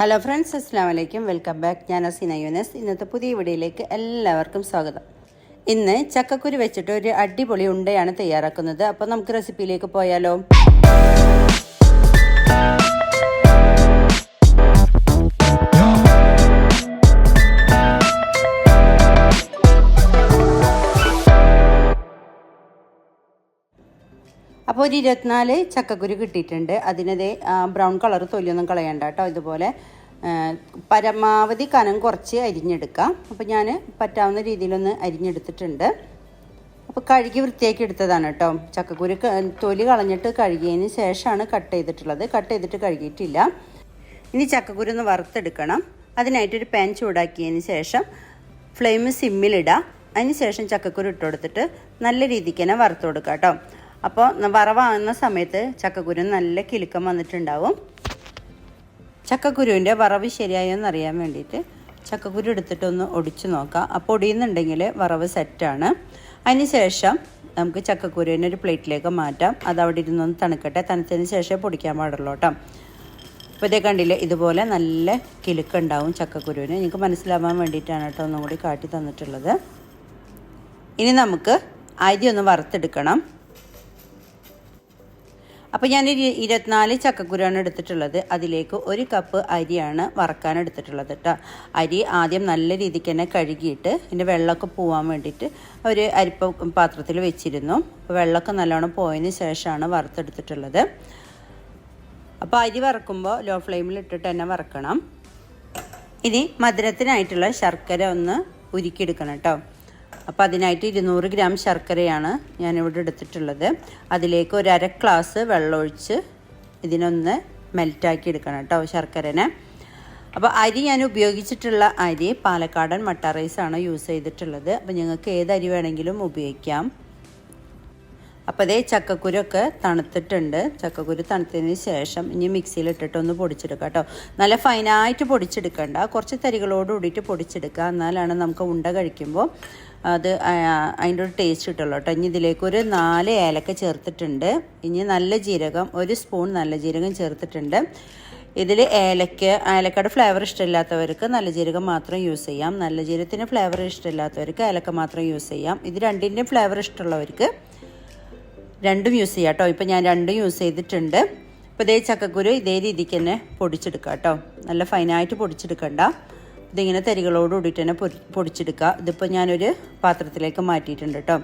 Hello friends അസ്സാം വലൈക്കും welcome back ഞാൻ അസീന യുനസ്. ഇന്നത്തെ പുതിയ വീഡിയോയിലേക്ക് എല്ലാവർക്കും സ്വാഗതം. ഇന്ന് ചക്കക്കുരു വെച്ചിട്ട് ഒരു അടിപൊളി ഉണ്ടയാണ് തയ്യാറാക്കുന്നത്. അപ്പോൾ നമുക്ക് റെസിപ്പിയിലേക്ക് പോയാലോ? അപ്പോൾ ഒരു ഇരുപത്തിനാല് ചക്കക്കുരു കിട്ടിയിട്ടുണ്ട്. അതിനത് ബ്രൗൺ കളർ തൊലിയൊന്നും കളയണ്ട കേട്ടോ ഇതുപോലെ. പരമാവധി കനം കുറച്ച് അരിഞ്ഞെടുക്കാം. അപ്പോൾ ഞാൻ പറ്റാവുന്ന രീതിയിലൊന്ന് അരിഞ്ഞെടുത്തിട്ടുണ്ട്. അപ്പോൾ കഴുകി വൃത്തിയാക്കി എടുത്തതാണ് കേട്ടോ. ചക്കക്കുരു തൊലി കളഞ്ഞിട്ട് കഴുകിയതിന് ശേഷമാണ് കട്ട് ചെയ്തിട്ടുള്ളത്. കട്ട് ചെയ്തിട്ട് കഴുകിയിട്ടില്ല. ഇനി ചക്കക്കുരു ഒന്ന് വറുത്തെടുക്കണം. അതിനായിട്ടൊരു പാൻ ചൂടാക്കിയതിന് ശേഷം ഫ്ലെയിം സിമ്മിലിടാം. അതിന് ശേഷം ചക്കക്കുരു ഇട്ട് കൊടുത്തിട്ട് നല്ല രീതിക്ക് തന്നെ വറുത്ത് കൊടുക്കാം കേട്ടോ. അപ്പോൾ വറവാകുന്ന സമയത്ത് ചക്കക്കുരു നല്ല കിലുക്കം വന്നിട്ടുണ്ടാവും. ചക്കക്കുരുവിന്റെ വറവ് ശരിയായോ എന്നറിയാൻ വേണ്ടിയിട്ട് ചക്കക്കുരു എടുത്തിട്ടൊന്ന് ഒടിച്ചു നോക്കാം. അപ്പോൾ ഒടിയുന്നുണ്ടെങ്കിൽ വറവ് സെറ്റാണ് അതിന് ശേഷം നമുക്ക് ചക്കക്കുരുവിനെ ഒരു പ്ലേറ്റിലേക്ക് മാറ്റാം. അത് അവിടെ ഇരുന്നൊന്ന് തണുക്കട്ടെ. തണുത്തതിന് ശേഷമേ പൊടിക്കാൻ പാടുള്ളൂ കേട്ടോ. അപ്പോൾ ഇതേ കണ്ടില്ലേ ഇതുപോലെ നല്ല കിലുക്കുണ്ടാവും ചക്കക്കുരുവിന്. നിങ്ങൾക്ക് മനസ്സിലാവാൻ വേണ്ടിയിട്ടാണ് കേട്ടോ ഒന്നും കൂടി കാട്ടി തന്നിട്ടുള്ളത്. ഇനി നമുക്ക് അരി ഒന്ന് വറുത്തെടുക്കണം. അപ്പോൾ ഞാൻ ഒരു ഇരുപത്തിനാല് ചക്കക്കുരുവാണ് എടുത്തിട്ടുള്ളത്. അതിലേക്ക് ഒരു കപ്പ് അരിയാണ് വറക്കാൻ എടുത്തിട്ടുള്ളത് കേട്ടോ അരി ആദ്യം നല്ല രീതിക്ക് തന്നെ കഴുകിയിട്ട് ഇതിന്റെ വെള്ളമൊക്കെ പോകാൻ വേണ്ടിയിട്ട് ഒരു അരിപ്പ പാത്രത്തിൽ വെച്ചിരുന്നു. വെള്ളമൊക്കെ നല്ലോണം പോയതിന് ശേഷമാണ് വറുത്തെടുത്തിട്ടുള്ളത്. അപ്പോൾ അരി വറക്കുമ്പോൾ ലോ ഫ്ലെയിമിൽ ഇട്ടിട്ട് തന്നെ വറക്കണം. ഇനി മധുരത്തിനായിട്ടുള്ള ശർക്കര ഒന്ന് ഉരുക്കിയെടുക്കണം കേട്ടോ അപ്പോൾ അതിനായിട്ട് ഇരുന്നൂറ് ഗ്രാം ശർക്കരയാണ് ഞാനിവിടെ എടുത്തിട്ടുള്ളത്. അതിലേക്ക് ഒരു അര ഗ്ലാസ് വെള്ളമൊഴിച്ച് ഇതിനൊന്ന് മെൽറ്റാക്കി എടുക്കണം കേട്ടോ ശർക്കരനെ. അപ്പോൾ അരി ഞാൻ ഉപയോഗിച്ചിട്ടുള്ള അരി പാലക്കാടൻ മട്ട റൈസാണ് യൂസ് ചെയ്തിട്ടുള്ളത്. അപ്പോൾ നിങ്ങൾക്ക് ഏത് അരി വേണമെങ്കിലും ഉപയോഗിക്കാം. അപ്പോൾ അതേ ചക്കക്കുരൊക്കെ തണുത്തിട്ടുണ്ട്. ചക്കക്കുരു തണുത്തതിന് ശേഷം ഇനി മിക്സിയിൽ ഇട്ടിട്ടൊന്ന് പൊടിച്ചെടുക്കുക കേട്ടോ. നല്ല ഫൈനായിട്ട് പൊടിച്ചെടുക്കണ്ട. കുറച്ച് തരികളോട് കൂടിയിട്ട് പൊടിച്ചെടുക്കുക. എന്നാലാണ് നമുക്ക് ഉണ്ട കഴിക്കുമ്പോൾ അത് അതിന്റെ ഒരു ടേസ്റ്റ് കിട്ടുള്ളൂ കേട്ടോ. ഇനി ഇതിലേക്ക് ഒരു നാല് ഏലക്ക ചേർത്തിട്ടുണ്ട്. ഇനി നല്ല ജീരകം ഒരു സ്പൂൺ നല്ല ജീരകം ചേർത്തിട്ടുണ്ട്. ഇതിൽ ഏലക്ക ഏലക്കയുടെ ഫ്ലേവർ ഇഷ്ടമില്ലാത്തവർക്ക് നല്ല ജീരകം മാത്രം യൂസ് ചെയ്യാം. നല്ല ജീരകത്തിന്റെ ഫ്ലേവർ ഇഷ്ടമില്ലാത്തവർക്ക് ഏലക്ക മാത്രം യൂസ് ചെയ്യാം. ഇത് രണ്ടിന്റെയും ഫ്ലേവർ ഇഷ്ടമുള്ളവർക്ക് രണ്ടും യൂസ് ചെയ്യാം കേട്ടോ ഇപ്പം ഞാൻ രണ്ടും യൂസ് ചെയ്തിട്ടുണ്ട്. അപ്പോൾ ഇതേ ചക്കക്കുരു ഇതേ രീതിക്ക് തന്നെ പൊടിച്ചെടുക്കുക കേട്ടോ നല്ല ഫൈനായിട്ട് പൊടിച്ചെടുക്കണ്ട. ഇതിങ്ങനെ തരികളോട് കൂടിയിട്ട് തന്നെ പൊരി- പൊടിച്ചെടുക്കുക. ഇതിപ്പോൾ ഞാനൊരു പാത്രത്തിലേക്ക് മാറ്റിയിട്ടുണ്ട് കേട്ടോ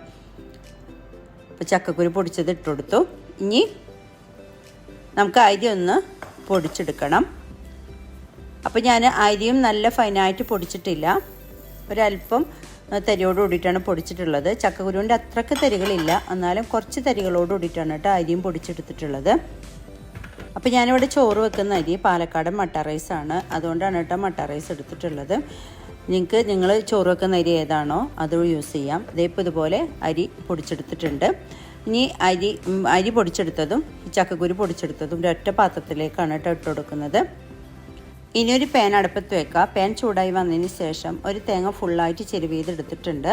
അപ്പോൾ ചക്കക്കുരു പൊടിച്ചത് ഇട്ട് കൊടുത്തു. ഇനി നമുക്ക് അരി ഒന്ന് പൊടിച്ചെടുക്കണം. അപ്പോൾ ഞാൻ അരിയും നല്ല ഫൈനായിട്ട് പൊടിച്ചിട്ടില്ല. ഒരല്പം തരിയോട് കൂടിയിട്ടാണ് പൊടിച്ചിട്ടുള്ളത്. ചക്കക്കുരുവിന്റെ അത്രയ്ക്ക് തരികളില്ല. എന്നാലും കുറച്ച് തരികളോട് കൂടിയിട്ടാണ് കേട്ടോ അരിയും പൊടിച്ചെടുത്തിട്ടുള്ളത്. അപ്പോൾ ഞാനിവിടെ ചോറ് വെക്കുന്ന അരി പാലക്കാടൻ മട്ട റൈസാണ് അതുകൊണ്ടാണ് കേട്ടോ മട്ട റൈസ് എടുത്തിട്ടുള്ളത്. നിങ്ങൾക്ക് നിങ്ങൾ ചോറ് വെക്കുന്ന അരി ഏതാണോ അത് യൂസ് ചെയ്യാം. ഇതേപ്പോൾ ഇതുപോലെ അരി പൊടിച്ചെടുത്തിട്ടുണ്ട്. ഇനി അരി അരി പൊടിച്ചെടുത്തതും ചക്കക്കുരു പൊടിച്ചെടുത്തതും ഒരൊറ്റ പാത്രത്തിലേക്കാണ് കേട്ടോ ഇട്ട് കൊടുക്കുന്നത്. ഇനി ഒരു പാൻ അടുപ്പത്ത് വെക്കുക. പാൻ ചൂടായി വന്നതിന് ശേഷം ഒരു തേങ്ങ ഫുള്ളായിട്ട് ചെരുവ് ചെയ്തെടുത്തിട്ടുണ്ട്.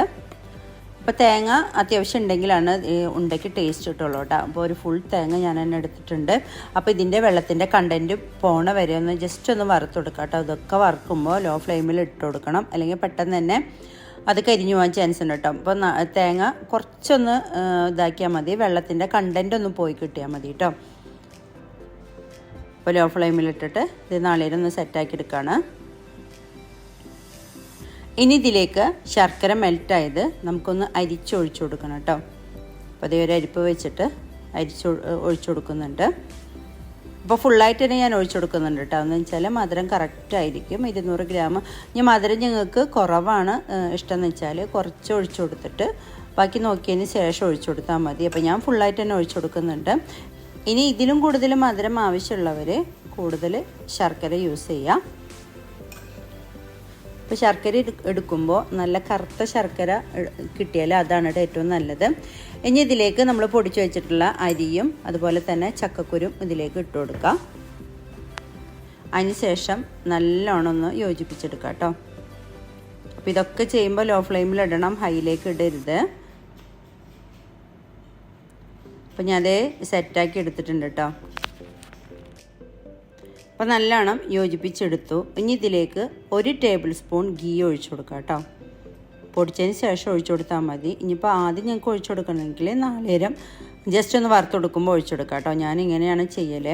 അപ്പോൾ തേങ്ങ അത്യാവശ്യം ഉണ്ടെങ്കിലാണ് ഉണ്ടയ്ക്ക് ടേസ്റ്റ് കിട്ടുള്ളൂ കേട്ടോ. അപ്പോൾ ഒരു ഫുൾ തേങ്ങ ഞാൻ തന്നെ എടുത്തിട്ടുണ്ട്. അപ്പോൾ ഇതിന്റെ വെള്ളത്തിന്റെ കണ്ടന്റ് പോണ വരെ ഒന്ന് ജസ്റ്റ് ഒന്ന് വറുത്ത് കൊടുക്കുക കേട്ടോ. ഇതൊക്കെ വറുക്കുമ്പോൾ ലോ ഫ്ലെയിമിൽ ഇട്ട് കൊടുക്കണം. അല്ലെങ്കിൽ പെട്ടെന്ന് തന്നെ അത് കരിഞ്ഞു പോകാൻ ചാൻസ് ഉണ്ട് കേട്ടോ. അപ്പോൾ തേങ്ങ കുറച്ചൊന്ന് ഇതാക്കിയാൽ മതി. വെള്ളത്തിന്റെ കണ്ടന്റ് ഒന്ന് പോയി കിട്ടിയാൽ മതി കേട്ടോ. ഇപ്പോൾ ലോ ഫ്ലെയിമിലിട്ടിട്ട് ഇത് നാളേരം ഒന്ന് സെറ്റാക്കി എടുക്കുകയാണ് ഇനി ഇതിലേക്ക് ശർക്കര മെൽറ്റായത് നമുക്കൊന്ന് അരിച്ചൊഴിച്ചു കൊടുക്കണം കേട്ടോ. അപ്പോൾ അതേ ഒരു അരിപ്പ് വെച്ചിട്ട് അരിച്ച് ഒഴിച്ചു കൊടുക്കുന്നുണ്ട്. അപ്പോൾ ഫുള്ളായിട്ട് തന്നെ ഞാൻ ഒഴിച്ചു കൊടുക്കുന്നുണ്ട് കേട്ടോ. എന്ന് വെച്ചാൽ മധുരം കറക്റ്റ് ആയിരിക്കും. ഇരുന്നൂറ് ഗ്രാം ഇനി മധുരം ഞങ്ങൾക്ക് കുറവാണ് ഇഷ്ടം ഇഷ്ടമെന്ന് വെച്ചാൽ കുറച്ച് ഒഴിച്ചു കൊടുത്തിട്ട്. ബാക്കി നോക്കിയതിന് ശേഷം ഒഴിച്ചു കൊടുത്താൽ മതി. അപ്പോൾ ഞാൻ ഫുള്ളായിട്ട് തന്നെ ഒഴിച്ചു കൊടുക്കുന്നുണ്ട്. ഇനി ഇതിലും കൂടുതൽ മധുരം ആവശ്യമുള്ളവർ കൂടുതൽ ശർക്കര യൂസ് ചെയ്യാം. ഇപ്പോൾ ശർക്കര എടുക്കുമ്പോൾ നല്ല കറുത്ത ശർക്കര കിട്ടിയാൽ അതാണ് ഏറ്റവും നല്ലത്. ഇനി ഇതിലേക്ക് നമ്മൾ പൊടിച്ചു വെച്ചിട്ടുള്ള അരിയും അതുപോലെ തന്നെ ചക്കക്കുരും ഇതിലേക്ക് ഇട്ട് കൊടുക്കാം. അതിനുശേഷം നല്ലോണം ഒന്ന് യോജിപ്പിച്ചെടുക്കാം കേട്ടോ. അപ്പോൾ ഇതൊക്കെ ചെയ്യുമ്പോൾ ലോ ഫ്ലെയിമിൽ ഇടണം ഹൈയിലേക്ക് ഇടരുത്. അപ്പോൾ ഞാൻ സെറ്റാക്കി എടുത്തിട്ടുണ്ട് കേട്ടോ അപ്പോൾ നല്ലോണം യോജിപ്പിച്ചെടുത്തു. ഇനി ഇതിലേക്ക് ഒരു ടേബിൾ സ്പൂൺ ഗീ ഒഴിച്ചു കൊടുക്കാം കേട്ടോ പൊടിച്ചതിന് ശേഷം ഒഴിച്ചു കൊടുത്താൽ മതി. ഇനിയിപ്പോൾ ആദ്യം ഞങ്ങൾക്ക് ഒഴിച്ചു കൊടുക്കണമെങ്കിൽ നാളേരം ജസ്റ്റ് ഒന്ന് വറുത്ത് കൊടുക്കുമ്പോൾ ഒഴിച്ചു കൊടുക്കാം കേട്ടോ ഞാൻ ഇങ്ങനെയാണ് ചെയ്യൽ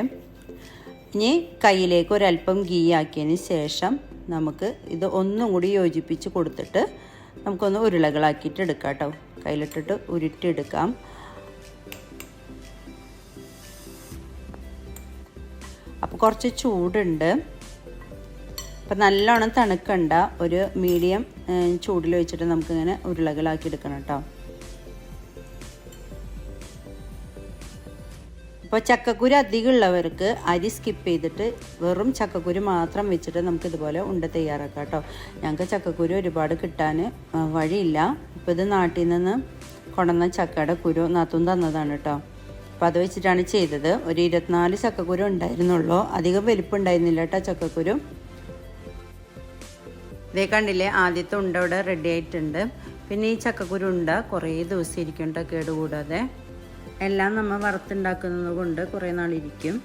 ഇനി കയ്യിലേക്ക് ഒരല്പം ഗീ ആക്കിയതിന് ശേഷം നമുക്ക് ഇത് ഒന്നും കൂടി യോജിപ്പിച്ച് കൊടുത്തിട്ട് നമുക്കൊന്ന് ഉരുളകളാക്കിയിട്ട് എടുക്കാം കേട്ടോ കയ്യിലിട്ടിട്ട് ഉരുട്ടിയെടുക്കാം. അപ്പോൾ കുറച്ച് ചൂടുണ്ട്. അപ്പം നല്ലോണം തണുക്കണ്ട. ഒരു മീഡിയം ചൂടിൽ വെച്ചിട്ട് നമുക്കിങ്ങനെ ഉരുളകളാക്കി എടുക്കണം കേട്ടോ ഇപ്പോൾ ചക്കക്കുരു അധികം ഉള്ളവർക്ക് അരി സ്കിപ്പ് ചെയ്തിട്ട് വെറും ചക്കക്കുരു മാത്രം വെച്ചിട്ട് നമുക്ക് ഇതുപോലെ ഉണ്ട തയ്യാറാക്കാം കേട്ടോ ഞങ്ങൾക്ക് ചക്കക്കുരു ഒരുപാട് കിട്ടാൻ വഴിയില്ല. ഇപ്പോൾ ഇത് നാട്ടിൽ നിന്ന് കൊണ്ടുവന്ന ചക്കയുടെ കുരു നാത്തും തന്നതാണ് കേട്ടോ അപ്പോൾ അത് വെച്ചിട്ടാണ് ചെയ്തത്. ഒരു ഇരുപത്തിനാല് ചക്കക്കുരു ഉണ്ടായിരുന്നുള്ളൂ. അധികം വലിപ്പുണ്ടായിരുന്നില്ല കേട്ടോ ചക്കക്കുരു. ഇതേ കണ്ടില്ലേ ആദ്യത്തെ ഉണ്ട ഇവിടെ റെഡി ആയിട്ടുണ്ട്. പിന്നെ ഈ ചക്കക്കുരു ഉണ്ട കുറേ ദിവസം ഇരിക്കും കേട്ടോ കേടുകൂടാതെ. എല്ലാം നമ്മൾ വറുത്തുണ്ടാക്കുന്നത് കൊണ്ട് കുറേ നാളിരിക്കും.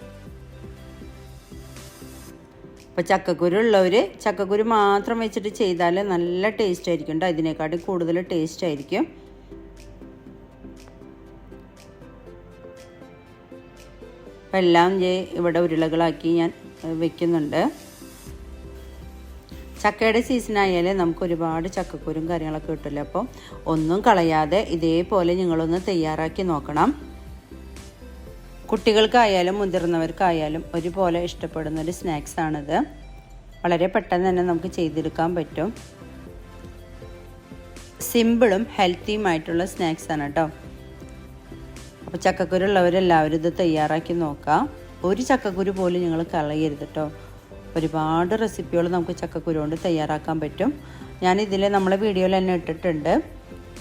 അപ്പോൾ ചക്കക്കുരു ഉള്ളവർ ചക്കക്കുരു മാത്രം വെച്ചിട്ട് ചെയ്താൽ നല്ല ടേസ്റ്റ് ആയിരിക്കും കേട്ടോ ഇതിനെക്കാട്ടി കൂടുതൽ ടേസ്റ്റ് ആയിരിക്കും. അപ്പം എല്ലാം ഇവിടെ ഉരുളകളാക്കി ഞാൻ വെക്കുന്നുണ്ട്. ചക്കയുടെ സീസൺ ആയാൽ നമുക്ക് ഒരുപാട് ചക്കക്കുരും കാര്യങ്ങളൊക്കെ കിട്ടില്ല അപ്പോൾ ഒന്നും കളയാതെ ഇതേപോലെ നിങ്ങളൊന്ന് തയ്യാറാക്കി നോക്കണം. കുട്ടികൾക്കായാലും മുതിർന്നവർക്കായാലും ഒരുപോലെ ഇഷ്ടപ്പെടുന്ന ഒരു സ്നാക്സ് ആണിത്. വളരെ പെട്ടെന്ന് തന്നെ നമുക്ക് ചെയ്തെടുക്കാൻ പറ്റും. സിമ്പിളും ഹെൽത്തിയുമായിട്ടുള്ള ആണ് കേട്ടോ അപ്പോൾ ചക്കക്കുരു ഉള്ളവരെല്ലാവരും ഇത് തയ്യാറാക്കി നോക്കാം. ഒരു ചക്കക്കുരു പോലും ഞങ്ങൾ കളയരുത് കേട്ടോ ഒരുപാട് റെസിപ്പികൾ നമുക്ക് ചക്കക്കുരു കൊണ്ട് തയ്യാറാക്കാൻ പറ്റും. ഞാനിതിൽ നമ്മളെ വീഡിയോയിൽ തന്നെ ഇട്ടിട്ടുണ്ട്.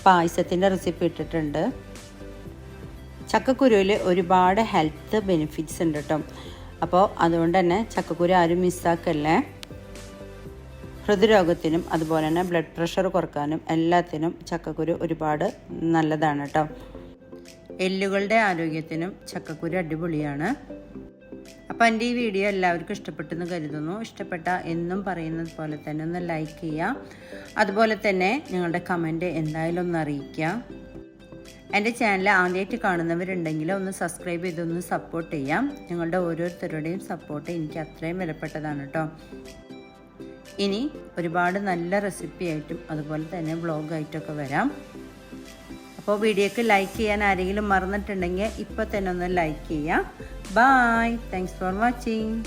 പായസത്തിന്റെ റെസിപ്പി ഇട്ടിട്ടുണ്ട്. ചക്കക്കുരുവിൽ ഒരുപാട് ഹെൽത്ത് ബെനിഫിറ്റ്സ് ഉണ്ട് കേട്ടോ അപ്പോൾ അതുകൊണ്ട് തന്നെ ചക്കക്കുരു ആരും മിസ്സാക്കല്ലേ ഹൃദ്രോഗത്തിനും അതുപോലെ തന്നെ ബ്ലഡ് പ്രഷർ കുറക്കാനും എല്ലാത്തിനും ചക്കക്കുരു ഒരുപാട് നല്ലതാണ് കേട്ടോ എല്ലുകളുടെ ആരോഗ്യത്തിനും ചക്കക്കുരു അടിപൊളിയാണ്. അപ്പോൾ എന്റെ ഈ വീഡിയോ എല്ലാവർക്കും ഇഷ്ടപ്പെട്ടെന്ന് കരുതുന്നു. ഇഷ്ടപ്പെട്ട എന്നും പറയുന്നത് പോലെ തന്നെ ഒന്ന് ലൈക്ക് ചെയ്യുക അതുപോലെ തന്നെ നിങ്ങളുടെ കമന്റ് എന്തായാലും ഒന്ന് അറിയിക്കുക എന്റെ ചാനൽ ആദ്യമായിട്ട് കാണുന്നവരുണ്ടെങ്കിൽ ഒന്ന് സബ്സ്ക്രൈബ് ചെയ്തൊന്ന് സപ്പോർട്ട് ചെയ്യാം. നിങ്ങളുടെ ഓരോരുത്തരുടെയും സപ്പോർട്ട് എനിക്ക് അത്രയും വിലപ്പെട്ടതാണ് കേട്ടോ ഇനി ഒരുപാട് നല്ല റെസിപ്പി ആയിട്ടും അതുപോലെ തന്നെ വ്ളോഗായിട്ടൊക്കെ വരാം. അപ്പോൾ വീഡിയോക്ക് ലൈക്ക് ചെയ്യാൻ ആരെങ്കിലും മറന്നിട്ടുണ്ടെങ്കിൽ ഇപ്പോൾ തന്നെ ഒന്ന് ലൈക്ക് ചെയ്യാം. Bye thanks for watching